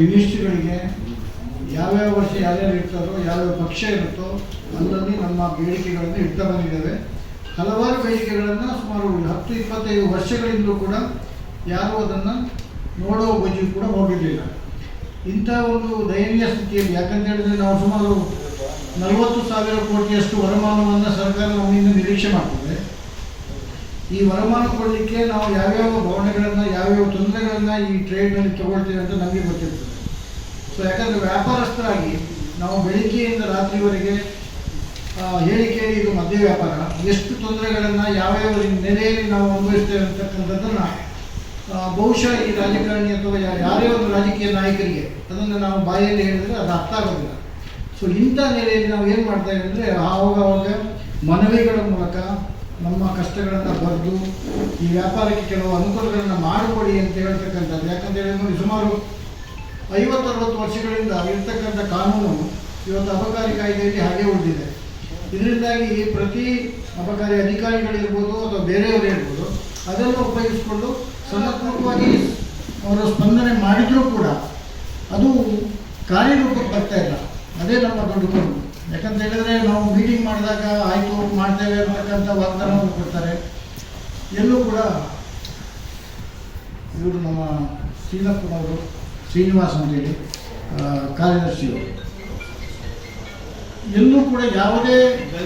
ಮಿನಿಸ್ಟ್ರಿಗಳಿಗೆ ಯಾವ್ಯಾವ ವರ್ಷ ಯಾರ್ಯಾರು ಇರ್ತಾರೋ ಯಾವ್ಯಾವ ಪಕ್ಷ ಇರುತ್ತೋ, ಅಲ್ಲಲ್ಲಿ ನಮ್ಮ ಬೇಡಿಕೆಗಳನ್ನು ಇಡ್ತಾ ಬಂದಿದ್ದೇವೆ. ಹಲವಾರು ಬೇಡಿಕೆಗಳನ್ನು ಸುಮಾರು ಹತ್ತು, ಇಪ್ಪತ್ತೈದು ವರ್ಷಗಳಿಂದಲೂ ಕೂಡ ಯಾರೂ ಅದನ್ನು ನೋಡೋ ಬಜ್ಜಿ ಕೂಡ ಹೋಗಿರಲಿಲ್ಲ. ಇಂಥ ಒಂದು ದಯನೀಯ ಸ್ಥಿತಿಯಲ್ಲಿ, ಯಾಕಂತ ಹೇಳಿದ್ರೆ ನಾವು ಸುಮಾರು ನಲವತ್ತು ಸಾವಿರ ಕೋಟಿಯಷ್ಟು ವರಮಾನವನ್ನು ಸರ್ಕಾರ ನಮ್ಮಿಂದ ನಿರೀಕ್ಷೆ ಮಾಡ್ತದೆ. ಈ ವರಮಾನ ಕೊಡಲಿಕ್ಕೆ ನಾವು ಯಾವ್ಯಾವ ಭಾವನೆಗಳನ್ನು, ಯಾವ್ಯಾವ ತೊಂದರೆಗಳನ್ನು ಈ ಟ್ರೇಡ್ನಲ್ಲಿ ತಗೊಳ್ತೀವಿ ಅಂತ ನಮಗೆ ಗೊತ್ತಿರ್ತದೆ. ಸೊ ಯಾಕಂದರೆ ವ್ಯಾಪಾರಸ್ಥರಾಗಿ ನಾವು ಬೆಳಿಗ್ಗೆಯಿಂದ ರಾತ್ರಿವರೆಗೆ ಹೇಳಿಕೆ ಇದು ಮದ್ಯ ವ್ಯಾಪಾರ. ಎಷ್ಟು ತೊಂದರೆಗಳನ್ನು ಯಾವ್ಯಾವ ನೆಲೆಯಲ್ಲಿ ನಾವು ಅನುಭವಿಸ್ತೇವೆ ಅಂತಕ್ಕಂಥದ್ದನ್ನು ಬಹುಶಃ ಈ ರಾಜಕಾರಣಿ ಅಥವಾ ಯಾರೇ ಒಂದು ರಾಜಕೀಯ ನಾಯಕರಿಗೆ, ಅದನ್ನು ನಾವು ಬಾಯಲ್ಲಿ ಹೇಳಿದ್ರೆ ಅದು ಅರ್ಥ ಆಗೋದಿಲ್ಲ. ಸೊ ಇಂಥ ನೆಲೆಯಲ್ಲಿ ನಾವು ಏನು ಮಾಡ್ತಾ ಇದ್ದೀವಿ ಅಂದರೆ ಆವಾಗ ಮನವಿಗಳ ಮೂಲಕ ನಮ್ಮ ಕಷ್ಟಗಳನ್ನು ಬರೆದು ಈ ವ್ಯಾಪಾರಕ್ಕೆ ಕೆಲವು ಅನುಕೂಲಗಳನ್ನು ಮಾಡಿಕೊಡಿ ಅಂತ ಹೇಳ್ತಕ್ಕಂಥದ್ದು. ಯಾಕಂತ ಹೇಳಿ ನೋಡಿ, ಸುಮಾರು ಐವತ್ತರವತ್ತು ವರ್ಷಗಳಿಂದ ಇರ್ತಕ್ಕಂಥ ಕಾನೂನು ಇವತ್ತು ಅಬಕಾರಿ ಕಾಯ್ದೆಯಲ್ಲಿ ಹಾಗೆ ಉಳಿದಿದೆ. ಇದರಿಂದಾಗಿ ಪ್ರತಿ ಅಬಕಾರಿ ಅಧಿಕಾರಿಗಳಿರ್ಬೋದು ಅಥವಾ ಬೇರೆಯವರು ಇರ್ಬೋದು ಅದನ್ನು ಉಪಯೋಗಿಸಿಕೊಂಡು ಸಕಾರಾತ್ಮಕವಾಗಿ ಅವರು ಸ್ಪಂದನೆ ಮಾಡಿದರೂ ಕೂಡ ಅದು ಕಾರ್ಯರೂಪಕ್ಕೆ ಬರ್ತಾ ಇಲ್ಲ. ಅದೇ ನಮ್ಮ ದೊಡ್ಡ ಯಾಕಂತ ಹೇಳಿದ್ರೆ ನಾವು ಮೀಟಿಂಗ್ ಮಾಡಿದಾಗ ಆಯಿತು, ಮಾಡ್ತೇವೆ ಅಂತಕ್ಕಂಥ ವಾಗ್ದಾನವನ್ನು ಕೊಡ್ತಾರೆ. ಎಲ್ಲೂ ಕೂಡ ಇವರು ನಮ್ಮ ಶ್ರೀನಪ್ಪನವರು ಶ್ರೀನಿವಾಸ್ ಅಂತೇಳಿ ಕಾರ್ಯದರ್ಶಿ ಕಾರ್ಯದರ್ಶಿಯವರು. ಎಲ್ಲೂ ಕೂಡ ಯಾವುದೇ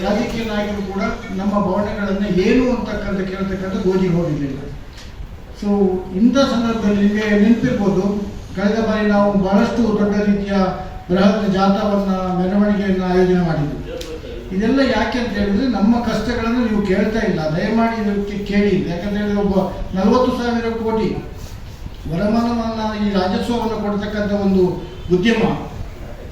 ರಾಜಕೀಯ ನಾಯಕರು ಕೂಡ ನಮ್ಮ ಭಾವನೆಗಳನ್ನು ಏನು ಅಂತಕ್ಕಂಥ ಕೇಳ್ತಕ್ಕಂಥ ಗೋಜಿಗೆ ಹೋಗಿರಲಿಲ್ಲ. ಸೊ ಇಂಥ ಸಂದರ್ಭದಲ್ಲಿ ನಿಮಗೆ ನೆನಪಿರ್ಬೋದು ಕಳೆದ ಬಾರಿ ನಾವು ಬಹಳಷ್ಟು ದೊಡ್ಡ ರೀತಿಯ ಬೃಹತ್ ಜಾಥಾವನ್ನು ಮೆರವಣಿಗೆಯನ್ನು ಆಯೋಜನೆ ಮಾಡಿದ್ವಿ. ಇದೆಲ್ಲ ಯಾಕೆ ಅಂತ ಹೇಳಿದ್ರೆ ನಮ್ಮ ಕಷ್ಟಗಳನ್ನು ನೀವು ಕೇಳ್ತಾ ಇಲ್ಲ. ದಯಮಾಡಿ ಇದಕ್ಕೆ ಕೇಳಿ. ಯಾಕಂತ ಹೇಳಿದ್ರೆ ಒಬ್ಬ ನಲವತ್ತು ಸಾವಿರ ಕೋಟಿ ವರಮಾನವನ್ನು ಈ ರಾಜಸ್ವವನ್ನು ಕೊಡ್ತಕ್ಕಂಥ ಒಂದು ಉದ್ಯಮ.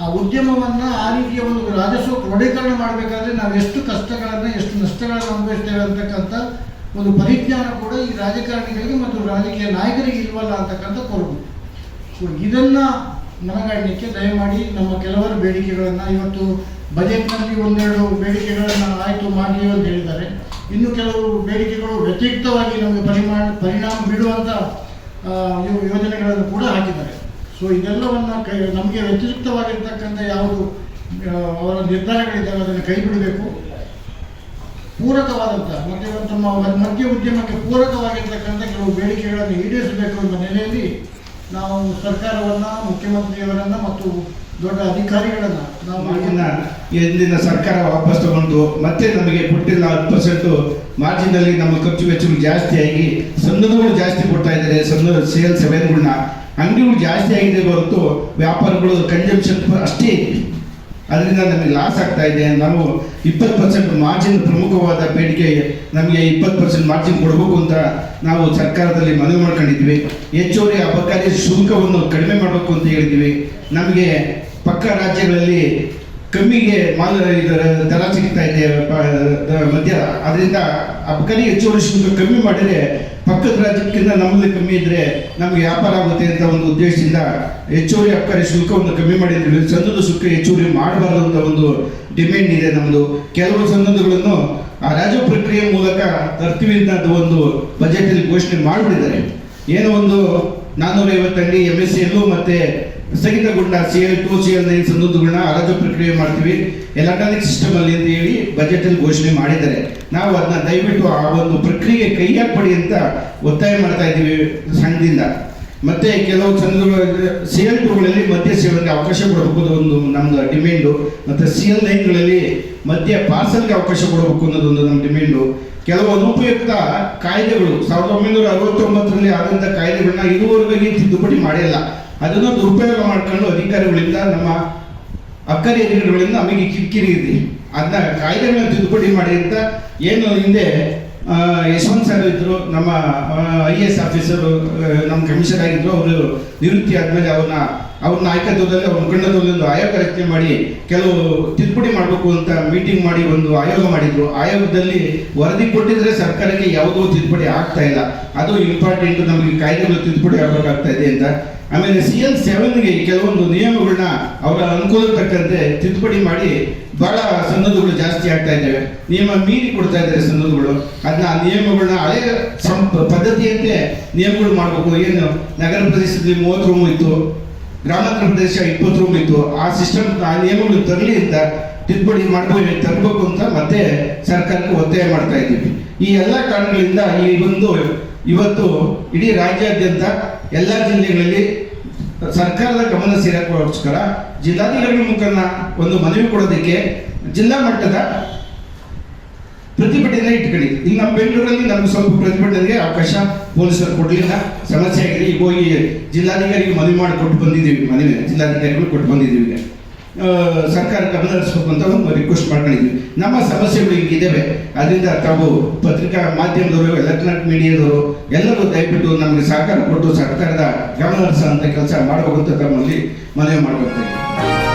ಆ ಉದ್ಯಮವನ್ನು ಆ ರೀತಿಯ ಒಂದು ರಾಜಸ್ವ ಕ್ರೋಢೀಕರಣ ಮಾಡಬೇಕಾದ್ರೆ ನಾವು ಎಷ್ಟು ಕಷ್ಟಗಳನ್ನು, ಎಷ್ಟು ನಷ್ಟಗಳನ್ನು ಅನುಭವಿಸ್ತೇವೆ ಅಂತಕ್ಕಂಥ ಒಂದು ಪರಿಜ್ಞಾನ ಕೂಡ ಈ ರಾಜಕಾರಣಿಗಳಿಗೆ ಮತ್ತು ರಾಜಕೀಯ ನಾಯಕರಿಗೆ ಇಲ್ವಲ್ಲ ಅಂತಕ್ಕಂಥ ಕೊರಗು. ಸೊ ಇದನ್ನು ಮನಗಾಡಲಿಕ್ಕೆ ದಯಮಾಡಿ ನಮ್ಮ ಕೆಲವರು ಬೇಡಿಕೆಗಳನ್ನು ಇವತ್ತು ಬಜೆಟ್ನಲ್ಲಿ ಒಂದೆರಡು ಬೇಡಿಕೆಗಳನ್ನು ಆಯಿತು ಮಾಡಿ ಅಂತ ಹೇಳಿದ್ದಾರೆ. ಇನ್ನು ಕೆಲವು ಬೇಡಿಕೆಗಳು ವ್ಯತಿರಿಕ್ತವಾಗಿ ನಮಗೆ ಪರಿಮಾಣ, ಪರಿಣಾಮ ಬೀಳುವಂಥ ಯೋಜನೆಗಳನ್ನು ಕೂಡ ಹಾಕಿದ್ದಾರೆ. ಸೊ ಇದೆಲ್ಲವನ್ನು ಕೈ, ನಮಗೆ ವ್ಯತಿರಿಕ್ತವಾಗಿರ್ತಕ್ಕಂಥ ಯಾವುದು ಅವರ ನಿರ್ಧಾರಗಳಿದ್ದಾವೆ ಅದನ್ನು ಕೈ ಬಿಡಬೇಕು. ಪೂರಕವಾದಂಥ ಮತ್ತೆ ಇವತ್ತು ನಮ್ಮ ಮ- ಮದ್ಯ ಉದ್ಯಮಕ್ಕೆ ಪೂರಕವಾಗಿರ್ತಕ್ಕಂಥ ಕೆಲವು ಬೇಡಿಕೆಗಳನ್ನು ಈಡೇರಿಸಬೇಕು ಎಂಬ ನೆಲೆಯಲ್ಲಿ ನಾವು ಸರ್ಕಾರವನ್ನು, ಮುಖ್ಯಮಂತ್ರಿಯವರನ್ನು ಮತ್ತು ದೊಡ್ಡ ಅಧಿಕಾರಿಗಳನ್ನು ನಾವು ಎಂದಿನ ಸರ್ಕಾರ ವಾಪಸ್ ತಗೊಂಡು ಮತ್ತೆ ನಮಗೆ ಕೊಟ್ಟಿಲ್ಲ ಹತ್ತು ಪರ್ಸೆಂಟು ಮಾರ್ಜಿನಲ್ಲಿ ನಮ್ಮ ಖರ್ಚು ವೆಚ್ಚಗಳು ಜಾಸ್ತಿ ಆಗಿ ಸಂದರ್ಭಗಳು ಜಾಸ್ತಿ ಕೊಡ್ತಾ ಇದ್ದಾರೆ, ಸಂಘ ಸೇಲ್ ಸೆವೆನ್ಗಳನ್ನ ಅಂಗಡಿಗಳು ಜಾಸ್ತಿ ಆಗಿದೆ ಹೊರತು ವ್ಯಾಪಾರಗಳು ಕನ್ಸಂಪ್ಷನ್ ಅಷ್ಟೇ ಅದರಿಂದ ನಮಗೆ ಲಾಸ್ ಆಗ್ತಾ ಇದೆ. ನಾವು ಇಪ್ಪತ್ತು ಪರ್ಸೆಂಟ್ ಮಾರ್ಜಿನ್ ಪ್ರಮುಖವಾದ ಬೇಡಿಕೆ, ನಮಗೆ ಇಪ್ಪತ್ತು ಪರ್ಸೆಂಟ್ ಮಾರ್ಜಿನ್ ಕೊಡಬೇಕು ಅಂತ ನಾವು ಸರ್ಕಾರದಲ್ಲಿ ಮನವಿ ಮಾಡ್ಕೊಂಡಿದ್ವಿ. ಹೆಚ್ಚುವರಿ ಅಬಕಾರಿ ಶುಲ್ಕವನ್ನು ಕಡಿಮೆ ಮಾಡಬೇಕು ಅಂತ ಹೇಳಿದ್ವಿ. ನಮಗೆ ಪಕ್ಕ ರಾಜ್ಯಗಳಲ್ಲಿ ಕಮ್ಮಿಗೆ ಮಾಲ್ ದರ ಸಿಗ್ತಾ ಇದೆ ಮಧ್ಯ. ಅದರಿಂದ ಅಬಕಾರಿ ಹೆಚ್ಚುವರಿ ಶುಲ್ಕ ಕಮ್ಮಿ ಮಾಡಿದರೆ ಪಕ್ಕದ ರಾಜ್ಯಕ್ಕಿಂತ ನಮ್ಮಲ್ಲಿ ಕಮ್ಮಿ ಇದ್ರೆ ನಮಗೆ ವ್ಯಾಪಾರ ಆಗುತ್ತೆ ಅಂತ ಒಂದು ಉದ್ದೇಶದಿಂದ ಹೆಚ್ಚುವರಿ ಅಬಕಾರಿ ಶುಲ್ಕವನ್ನು ಕಮ್ಮಿ ಮಾಡಿದ್ವಿ ಸಂದದ ಶುಲ್ಕ ಹೆಚ್ಚುವರಿ ಮಾಡಬಾರದು ಅಂತ ಒಂದು ಡಿಮ್ಯಾಂಡ್ ಇದೆ ನಮ್ಮದು ಕೆಲವು ಸಂದರ್ಭಗಳನ್ನು ಆ ರಾಜ್ಯ ಪ್ರಕ್ರಿಯೆ ಮೂಲಕ ತರ್ತೀವಿ ಅಂತ ಒಂದು ಬಜೆಟ್ ಅಲ್ಲಿ ಘೋಷಣೆ ಮಾಡಿಬಿಟ್ಟಿದ್ದಾರೆ. ಏನೋ ಒಂದು ನಾನ್ನೂರ ಐವತ್ತು ಅಂಗಡಿ ಎಂ ಎಸ್ ಎಲ್ಲೂ ಮತ್ತೆ ಸ್ಥಗಿತಗೊಂಡ C L two C L nine ಸಂದೂತುಗಳನ್ನ ಹರಾಜು ಪ್ರಕ್ರಿಯೆ ಮಾಡ್ತೀವಿ. ಎಲೆಕ್ಟ್ರಾನಿಕ್ ಸಿಸ್ಟಮ್ ಅಲ್ಲಿ ಅಂತ ಹೇಳಿ ಬಜೆಟ್ ಅಲ್ಲಿ ಘೋಷಣೆ ಮಾಡಿದ್ದಾರೆ. ನಾವು ಅದನ್ನ ದಯವಿಟ್ಟು ಆ ಒಂದು ಪ್ರಕ್ರಿಯೆ ಕೈ ಹಾಕ್ಬೇಡಿ ಅಂತ ಒತ್ತಾಯ ಮಾಡ್ತಾ ಇದ್ದೀವಿ ಸಂಘದಿಂದ. ಮತ್ತೆ ಕೆಲವು ಸಂದರ್ಭ ಸಿ ಎಲ್ ಟೂಗಳಲ್ಲಿ ಮದ್ಯ ಸೇವನೆಗೆ ಅವಕಾಶ ಕೊಡಬೇಕು ಒಂದು ನಮ್ದು ಡಿಮ್ಯಾಂಡು ಮತ್ತೆ ಸಿ ಎಲ್ ನೈನ್ಗಳಲ್ಲಿ ಮದ್ಯ ಪಾರ್ಸಲ್ಗೆ ಅವಕಾಶ ಕೊಡಬೇಕು ಅನ್ನೋದೊಂದು ನಮ್ಮ ಡಿಮ್ಯಾಂಡು ಕೆಲವು ಅನುಪಯುಕ್ತ ಕಾಯ್ದೆಗಳು, ಸಾವಿರದ ಒಂಬೈನೂರ ಅರವತ್ತೊಂಬತ್ತರಲ್ಲಿ ಆದಂಥ ಕಾಯ್ದೆಗಳನ್ನ ಇದುವರೆಗೂ ತಿದ್ದುಪಡಿ ಮಾಡಿಲ್ಲ. ಅದನ್ನು ದುರುಪಯೋಗ ಮಾಡ್ಕೊಂಡು ಅಧಿಕಾರಿಗಳಿಂದ, ನಮ್ಮ ಅಕ್ಕರಿ ಅಧಿಕಾರಿಗಳಿಂದ ನಮಗೆ ಕಿರಿಕಿರಿ ಇದೆ. ಅದನ್ನ ಕಾಯ್ದೆಗಳನ್ನ ತಿದ್ದುಪಡಿ ಮಾಡಿ ಅಂತ ಏನು ಹಿಂದೆ ಯಶವಂತ್ ಸರ್ ಇದ್ರು, ನಮ್ಮ ಐ ಎಸ್ ಆಫೀಸರು ನಮ್ಮ ಕಮಿಷನರ್ ಆಗಿದ್ರು, ಅವರು ನಿವೃತ್ತಿ ಆದ್ಮೇಲೆ ಅವ್ರನ್ನ ಅವ್ರನ್ನ ನಾಯಕತ್ವದಲ್ಲಿ, ಅವ್ರ ಮುಖಂಡದಲ್ಲಿ ಒಂದು ಆಯೋಗ ರಚನೆ ಮಾಡಿ, ಕೆಲವು ತಿದ್ದುಪಡಿ ಮಾಡಬೇಕು ಅಂತ ಮೀಟಿಂಗ್ ಮಾಡಿ ಒಂದು ಆಯೋಗ ಮಾಡಿದ್ರು. ಆಯೋಗದಲ್ಲಿ ವರದಿ ಕೊಟ್ಟಿದ್ರೆ ಸರ್ಕಾರಕ್ಕೆ ಯಾವುದೋ ತಿದ್ದುಪಡಿ ಆಗ್ತಾ ಇಲ್ಲ. ಅದು ಇಂಪಾರ್ಟೆಂಟ್ ನಮಗೆ ಕಾಯ್ದೆಗಳು ತಿದ್ದುಪಡಿ ಆಗಬೇಕಾಗ್ತಾ ಇದೆ ಅಂತ. ಆಮೇಲೆ ಸಿ ಎಲ್ ಸೆವೆನ್ಗೆ ಕೆಲವೊಂದು ನಿಯಮಗಳನ್ನ ಅವರ ಅನುಕೂಲ ತಕ್ಕಂತೆ ತಿದ್ದುಪಡಿ ಮಾಡಿ ಬಹಳ ಸನ್ನದ್ಧಗಳು ಜಾಸ್ತಿ ಆಗ್ತಾ ಇದ್ದಾವೆ. ನಿಯಮ ಮೀರಿ ಕೊಡ್ತಾ ಇದ್ದಾರೆ ಸನ್ನದ್ಧಗಳು ಅದನ್ನ ಆ ನಿಯಮಗಳನ್ನ ಹಳೆಯ ಸಂ ಪದ್ಧತಿಯಂತೆ ನಿಯಮಗಳು ಮಾಡಬೇಕು. ಏನು ನಗರ ಪ್ರದೇಶದಲ್ಲಿ ಮೂವತ್ತು ರೂಮ್ ಇತ್ತು. ಗ್ರಾಮಾಂತರ ಪ್ರದೇಶ ಇಪ್ಪತ್ತು ರೂಮ್ ಇತ್ತು. ಆ ಸಿಸ್ಟಮ್ ಆ ನಿಯಮಗಳು ತರಲಿ ಅಂತ ತಿದ್ದುಪಡಿ ಮಾಡ್ಬೋದು ತರಬೇಕು ಅಂತ ಮತ್ತೆ ಸರ್ಕಾರಕ್ಕೆ ಒತ್ತಾಯ ಮಾಡ್ತಾ ಇದ್ದೀವಿ. ಈ ಎಲ್ಲ ಕಾರಣಗಳಿಂದ ಈ ಒಂದು ಇವತ್ತು ಇಡೀ ರಾಜ್ಯಾದ್ಯಂತ ಎಲ್ಲ ಜಿಲ್ಲೆಗಳಲ್ಲಿ ಸರ್ಕಾರದ ಗಮನ ಸೇರಕ್ಕೋಸ್ಕರ ಜಿಲ್ಲಾಧಿಕಾರಿಗಳ ಮುಖಾಂತರ ಒಂದು ಮನವಿ ಕೊಡೋದಕ್ಕೆ ಜಿಲ್ಲಾ ಮಟ್ಟದ ಪ್ರತಿಭಟನೆ ಇಟ್ಕೊಳ್ಳಿ. ಈಗ ನಮ್ಮ ಬೆಂಗಳೂರಲ್ಲಿ ನಮ್ಗೆ ಸ್ವಲ್ಪ ಪ್ರತಿಭಟನೆಗೆ ಅವಕಾಶ ಪೊಲೀಸರು ಕೊಡಲಿಲ್ಲ. ಸಮಸ್ಯೆ ಆಗಿದೆ. ಈಗ ಹೋಗಿ ಜಿಲ್ಲಾಧಿಕಾರಿಗೆ ಮನವಿ ಮಾಡಿ ಕೊಟ್ಟು ಬಂದಿದ್ದೀವಿ. ಮನವಿ ಜಿಲ್ಲಾಧಿಕಾರಿಗಳು ಕೊಟ್ಟು ಬಂದಿದ್ದೀವಿ ಸರ್ಕಾರ ಗಮನ ಅಂತ ಒಂದು ರಿಕ್ವೆಸ್ಟ್ ಮಾಡ್ಕೊಂಡಿದ್ವಿ ನಮ್ಮ ಸಮಸ್ಯೆಗಳು ಹಿಂಗಿದ್ದಾವೆ ಅದರಿಂದ ತಾವು ಪತ್ರಿಕಾ ಮಾಧ್ಯಮದವರು ಎಲೆಕ್ಟ್ರಾನಿಕ್ ಮೀಡಿಯಾದವರು ಎಲ್ಲರೂ ದಯವಿಟ್ಟು ನಮಗೆ ಸಹಕಾರ ಕೊಟ್ಟು ಸರ್ಕಾರದ ಗಮನ ಅಂತ ಕೆಲಸ ಮಾಡಬೇಕು ಅಂತ ತಮ್ಮಲ್ಲಿ ಮನವಿ ಇದ್ದೀವಿ